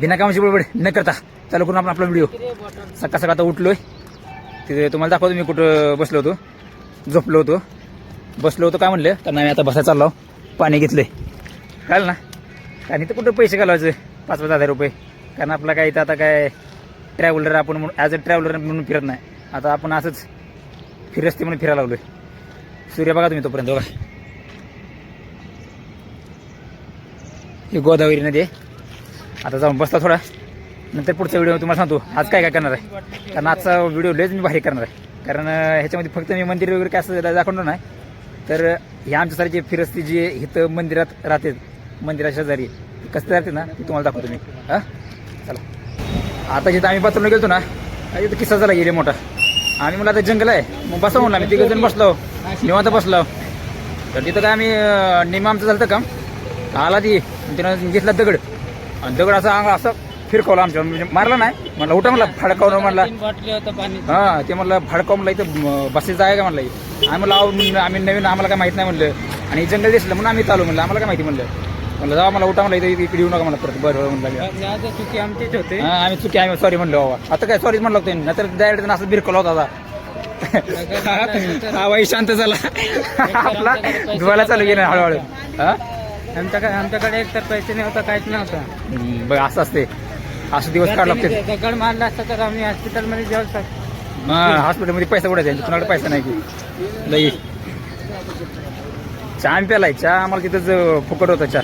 बिनाकामाची बडबड न करता चालू करून आपण आपला व्हिडिओ. सकाळ सकाळ आता उठलोय. तिथे तुम्हाला दाखवतो मी कुठं बसलो होतो. झोपलो होतो. बसलो होतो काय म्हणलं? तर नाही आता बसायला चाललो पाणी घेतलंय. कळलं ना? कारण इथं कुठं पैसे घालवायचे? पाच पाच हजार रुपये. कारण आपला काय इथं आता काय ट्रॅव्हलर आपण म्हणून ॲज अ ट्रॅव्हलर म्हणून फिरत नाही. आता आपण असंच फिरस्ते म्हणून फिरायला लागलोय. सूर्य बघा तुम्ही तोपर्यंत बघा. ही गोदावरी नदी आहे. आता जाऊन बसला थोडा. नंतर पुढचा व्हिडिओ तुम्हाला सांगतो आज काय काय करणार आहे. कारण आजचा व्हिडिओ लयच मी भारी करणार आहे. कारण ह्याच्यामध्ये फक्त मी मंदिर वगैरे काय असं दाखवणार नाही. तर ह्या हे आमच्यासारखे फिरस्ती जे इथं मंदिरात राहते मंदिराच्या शेजारी कसं राहते ना ते तुम्हाला दाखवतो मी. हां? चला. आता जिथं आम्ही बाथरूमला गेलो ना तिथं किस्सा झाला गेले मोठा. आम्ही मला आता जंगल आहे. मग बसा म्हणलं आम्ही. तिघं जण बसलो. निवांत बसलो. तर तिथं काय आम्ही अं, निम आमचं झालं काम. आला ती तिनं घेतला दगड. आणि दगड असा अंग असं फिरकवला आमच्या म्हणजे मारला नाही म्हणलं उठा म्हणला फडकावलं म्हणला. बाटली होतं पाणी. हा ते म्हणलं फडकाव म्हणलं इथं बसेचं आहे का म्हणलं आम्ही म्हणलं आहो, आम्ही नवीन आम्हाला काय माहीत नाही म्हणलं. आणि जंगल दिसलं म्हणून आम्ही चालू म्हणलं. आम्हाला काय माहिती म्हणलं? म्हणलं जावा मला उठा म्हणलं इथं इकडे येऊ नका म्हणलं परत बरं बरं म्हणलं. जाऊ चुकी आमचीच होते. हा आम्ही चुकी आम्ही सॉरी म्हणलो बाबा. आता काय सॉरीच म्हणलं होतं नाहीतर डायरेक्ट असं बिरकला होता आता. हा बाई शांत झाला. आपला धुवायला चालू गेला हळूहळू. हा? आमच्याकडे आमच्याकडे एक तर पैसे नव्हता काहीच नव्हतं हम्म, बघ असं असते. असं दिवस काढ लागते. दगड मारला असता तर आम्ही हॉस्पिटलमध्ये जाऊ शकतो. हॉस्पिटलमध्ये पैसा कुठे आहे? तुझ्याकडे पैसा नाही की? लई. चहा आम्ही प्यालाय चहा आम्हाला तिथंच अं, फुकट होता चहा.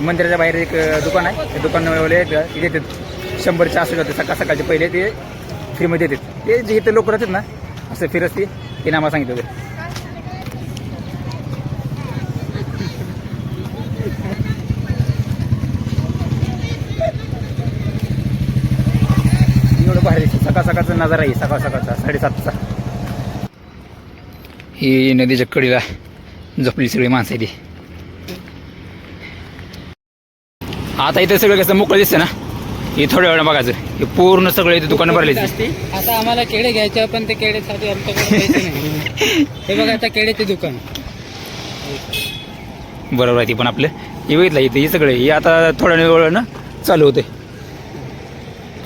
मंदिराच्या बाहेर एक अं, दुकान आहे. त्या दुकानवाले ते देतात. शंभर चहा असं जाते सकाळ सकाळचे पहिले ते फ्रीमध्ये देतात. ते जे इथे लोक राहतात ना असं फिरस्ती ते आम्हाला सांगितलं होतं एवढं भारी दिसतं. सकाळ सकाळचा नजारा आहे सकाळ सकाळचा साडेसातचा. ही नदीच्या कडीला झोपली सगळी माणसं आहे ती आता इथे सगळं कसं मोकळं दिसतं ना हे थोड्या वेळा बघायचं. हे पूर्ण सगळं इथे दुकानं भरली आता आम्हाला केळे घ्यायचे पण ते केळेसाठी आमच्याकडे हे बघा आता केळेचे दुकान. बरोबर आहे ती पण आपलं. हे बघितलं इथे हे सगळे हे आता थोड्या वेळ ना चालू होते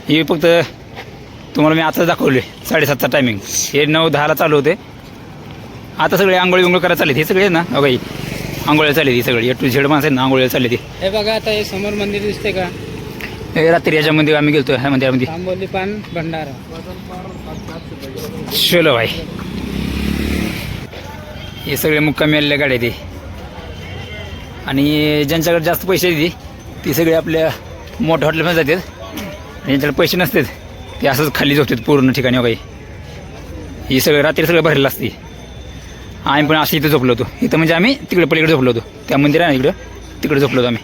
हे फक्त तुम्हाला मी आता दाखवले साडेसातचा टायमिंग हे नऊ दहाला चालू होते. आता सगळे आंघोळी बिंगोळ करायला चालले हे सगळे ना? बघा ही आंघोळ्या चालली ती सगळी. टू झेड माणसं आहेत ना आंघोळ्या चालली ती हे बघा आता हे समोर मंदिर दिसते का? हे रात्री याच्यामध्ये आम्ही गेलतो ह्या मंदिरामध्ये. तांबोली पान भंडारा. चलो भाई. हे सगळे मुक्कामी आलेल्या गाड्या ते आणि ज्यांच्याकडे जास्त पैसे येते ती सगळे आपल्या मोठ्या हॉटेलमध्ये जातात. ज्यांच्याकडे पैसे नसतात ते असंच खाली झोपतात पूर्ण ठिकाणी हो काही. ही सगळं रात्री सगळं भरलेलं असते. आम्ही पण असं इथं झोपलो होतो. इथं म्हणजे आम्ही तिकडे पलीकडे झोपलो होतो. त्या मंदिर आहे ना इकडं तिकडे झोपलो होतो आम्ही.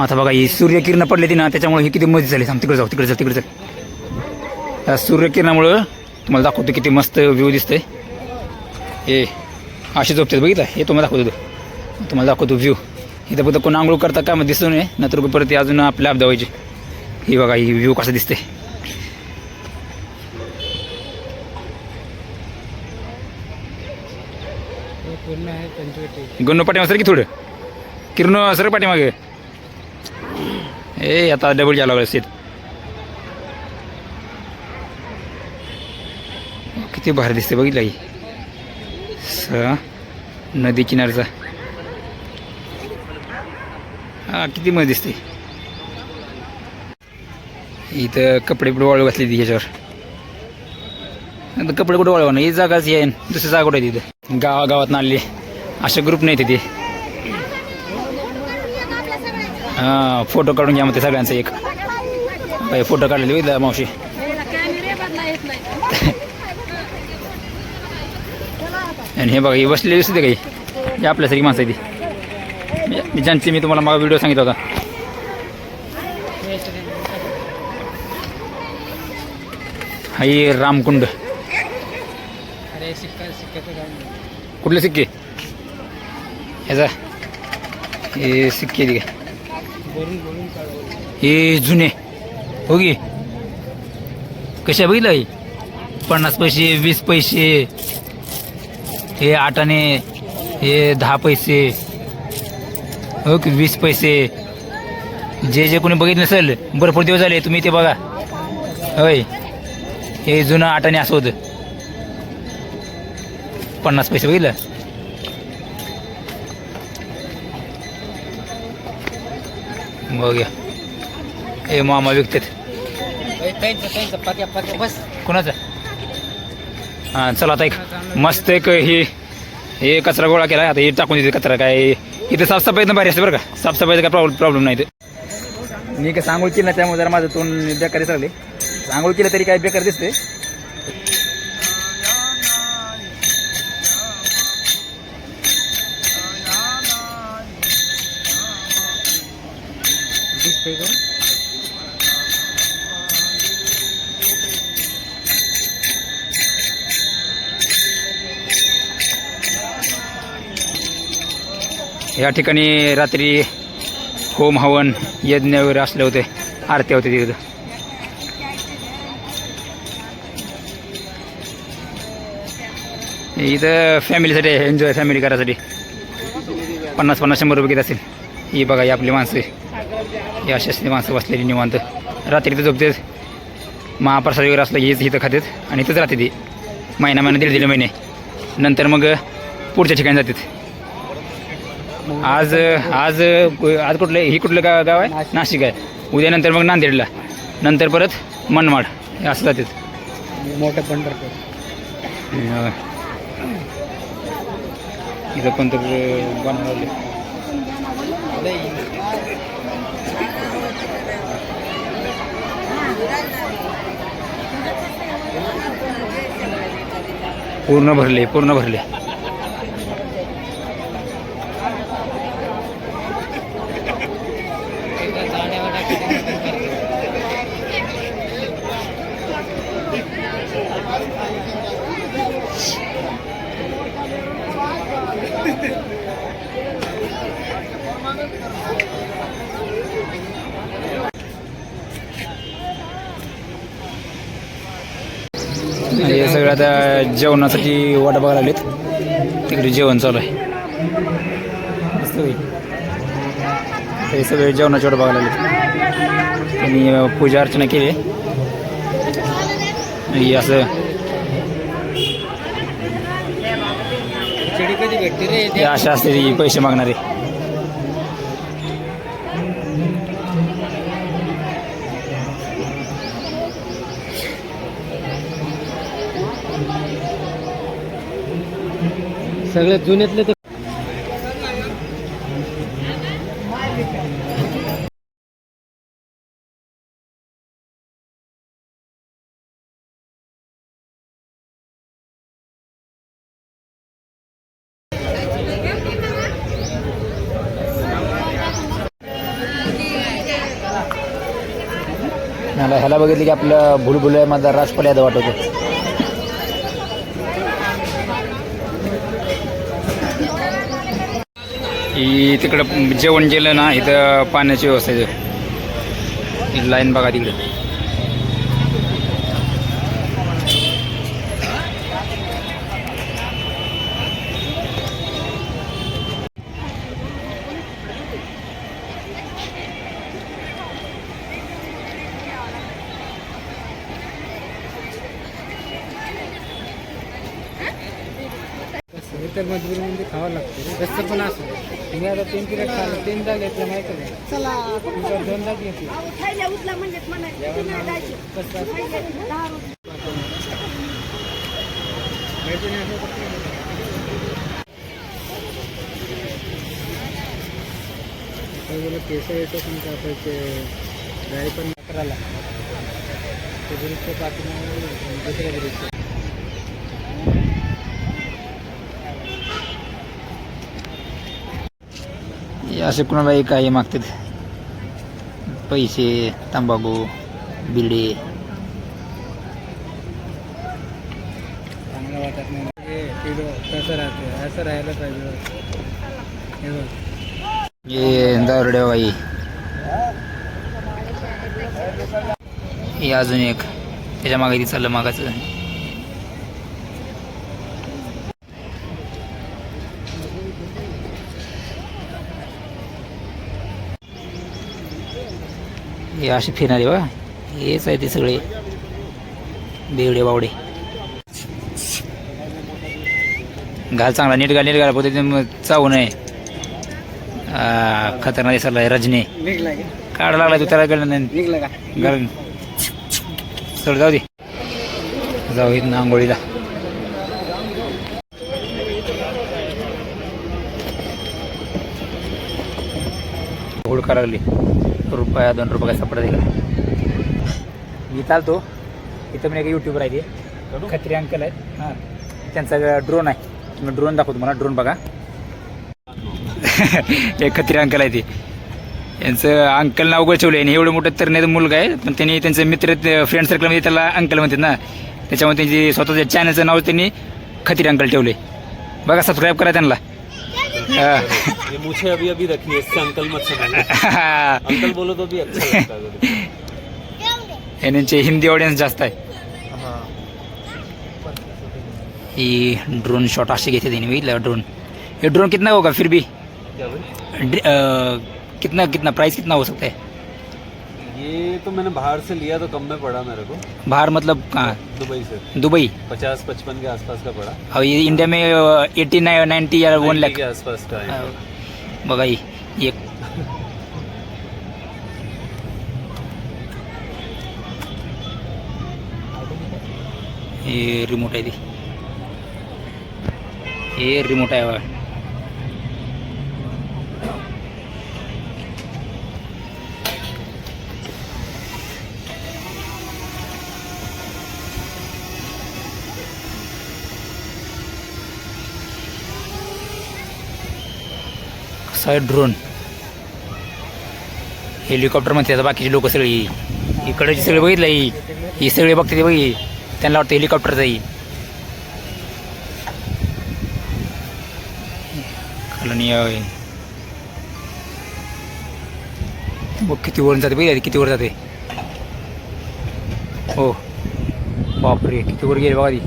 आता बघा ही सूर्यकिरणं पडली ती ना त्याच्यामुळे ही किती मजा झाली. आम्ही तिकडे जाऊ तिकडे जाऊ तिकडे जाऊ या सूर्यकिरणामुळं तुम्हाला दाखवतो किती मस्त व्ह्यू दिसतंय. हे असे झोपतात बघितलं? हे तुम्हाला दाखवतो तो. तुम्हाला दाखवतो व्ह्यू. इथं फक्त कोण आंघोळ करता का मग दिसतो नाही नंतर परत ते अजून आपल्या आप व्हायची. ही बघा ही व्ह्यू कसं दिसते? गन्नू पूर्ण की थोडं? किरण सर पाठीमागे? ए आता डबल जायला लागलं सीट किती भारी दिसते बघितलं ही स नदी किनारचा. हा किती मजा दिसते. इथं कपडे कुठे वाळू घातली ती ह्याच्यावर. आता कपडे कुठे वाळवा नाही ही जागाच आहे दुसरी जागा कुठे तिथं? गावागावात आणली असे ग्रुप नाही तिथे. हां फोटो काढून घ्या मग ते सगळ्यांचा एक. बाई फोटो काढलेले होईल मावशी. आणि हे बघा ही बसलेली सुद्धा काही हे? आपल्यासारखी माणसं आहे ती. मी- ज्यांची मी तुम्हाला मागा व्हिडिओ सांगितला होता. हा ही रामकुंड. कुठले सिक्के? ह्याचा हे सिक्के हे जुने. हो गे कशा बघितलं हे? पन्नास पैसे वीस पैसे. हे आठाने. हे दहा पैसे. हो की? वीस पैसे. जे जे कोणी बघितलं नसेल भरपूर दिवस झाले तुम्ही ते बघा. होय. हे जुनं आटाने असं होतं. पन्नास पैसे बघितलं? बघ्या. हे मामा विकतात. बस कोणाचं? हां चला आता एक मस्त एक हे हे कचरा गोळा केला. आता हे टाकून देते कचरा. काय इथे साफसफाईनं भारी असते बरं का. साफसफाईचा काय प्रॉब्लेम प्रॉब्लेम नाही ते मी काय सांगू केलं ना त्यामुळे जरा माझं तोंड बेकारी चालले सांगोळ केलं तरी काय बेकार दिसते या ठिकाणी रात्री होम हवन यज्ञ वगैरे असले होते आरत्या होते तिथं. इथं फॅमिलीसाठी एन्जॉय फॅमिली करायसाठी. पन्नास पन्नास शंभर रुपये घेत असेल. ही बघा ही आपली माणसं ही अशी असली माणसं बसलेली निवांत. रात्री इथं झोपतेत. महाप्रसाद वगैरे असलं हेच इथं खातात आणि इथंच राहते ती. महिना महिना दीड दीड महिने. नंतर मग पुढच्या ठिकाणी जातात. आज आज आज कुठलं ही कुठलं गाव गाव आहे? नाशिक आहे. उद्यानंतर मग नांदेडला. नंतर परत मनमाड. हे असं जातात. मोठं पंढरपूर. इथं पण तर बनवले. पूर्ण भरले पूर्ण भरले. हे सगळं आता जेवणासाठी वाट बघायला आलेत. तिकडे जेवण चालू आहे. हे सगळे जेवणाची वाट बघायला आलेत. त्यांनी पूजा अर्चना केली आणि असं खिचडी कधी भेटते रे हे अशा असते ती पैसे मागणारे. सगळ्यात जुन्यातले तर ह्याला बघितलं की आपलं भुलभुल माझा राजपाल यादव वाटवतो ही तिकडं जेवण केलं ना इथं पाण्याची व्यवस्था आहे. लाईन बघा तिकडे. तर मजबुरीमध्ये खावं लागतं. कसं पण असं. तुम्ही आता तीन पिरियड खाल्लं तीनदा घेतलं माहिती चला. तुमच्यावर दोनदा घेतलं. म्हणजे नाही जायचं. कसं नाही नाही. येतो पण कापायचे गाडी पण अकराला ते ब्रिजच्या पाठीमागे दुसऱ्या ब्रिजच्या असे कुणालाही काही मागतात. पैसे तंबाखू बिडी चांगलं वाटत नाही. हे पिढो कसं राहते असं राहायला पाहिजे हे अजून एक. त्याच्यामागे ती चाललं मागाचं. हे असे फिरणारे बघा. हेच आहे ते सगळे. बेवडे बावडे. घाल चांगला नीट घाल नीट घाल. पद्धतीने चावू नये. खतरनाक दिसायला रजनी. काढ लागला तू त्याला गळ नाही. चल जाऊ दे. जाऊ इथं आंघोळीला. होड करा लागली. रुपया दोन रुपये सापडा दिला मी चालतो. इथं पण एक युट्यूबर आहे ते. खत्री अंकल आहेत. हां. त्यांचा ड्रोन आहे. तुम्ही ड्रोन दाखवतो मला ड्रोन बघा. एक खत्री अंकल आहे ते. यांचं अंकल नाव गचवलं आणि एवढं मोठं तर नाही मुलगा आहे. पण त्यांनी त्यांचे मित्र फ्रेंड सर्कलमध्ये त्याला अंकल म्हणतात ना. त्याच्यामुळे त्यांची स्वतःच्या चॅनलचं नाव त्यांनी खत्री अंकल ठेवले बघा सबस्क्राईब करा त्यांना. ये मुझे अभी अभी रखी है इससे अंकल मत समझना। अंकल बोलो तो भी अच्छा लगता है हिंदी ऑडियन्स जास्त आहे. ही। ड्रोन शॉट असे घेते त्यांनी बघितलं ड्रोन ये ड्रोन कितना होगा फिर भी? कितना कितना प्राइस कितना हो सकता है? ये तो मैंने बाहर से लिया तो कम में पड़ा मेरे को। बाहर मतलब कहाँ? दुबई से। दुबई? पचास पचपन के आसपास का पड़ा। और ये इंडिया में एट्टी नाइन नाइन्टी या वन लाख के आसपास का है। ही एक हे रिमोट आहे ती. हे कसा आहे ड्रोन. हेलिकॉप्टर म्हणते आता बाकीची लोक सगळी. इकडची सगळी बघितलं ही. ही सगळी बघते ते बघी त्यांना वाटतं हेलिकॉप्टरचं ही बघ किती वर जाते बघितलं किती वर जाते. हो. बापरे किती वर गेले बघा ती.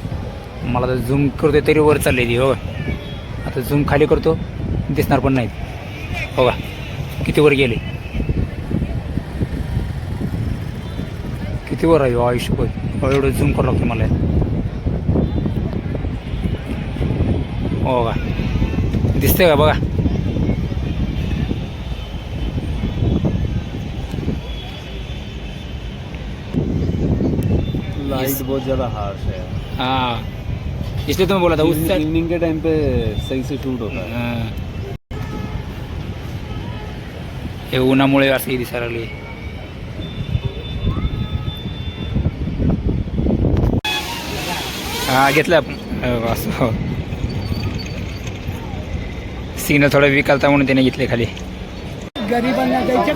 मला तर झूम करतोय तरी वर चालले ती हो. आता झूम खाली करतो दिसणार पण नाही हो का? किती वर गेले? किती वर आहे हो आयुष्य हो एवढं झूम करावं लागतं मला. हो का? दिसतंय का बघा? लाइट बहुत ज्यादा हार्श है। हाँ। इसलिए तुम्हें बोला था उस इवनिंग के टाइम पे सही से शूट होता है। हे उन्हामुळे असं दिसायला लागले. हा घेतलं आपण. हो, असं हो. सिग्नल थोडा विकालता म्हणून त्याने घेतले खाली. गरिबांना द्यायचे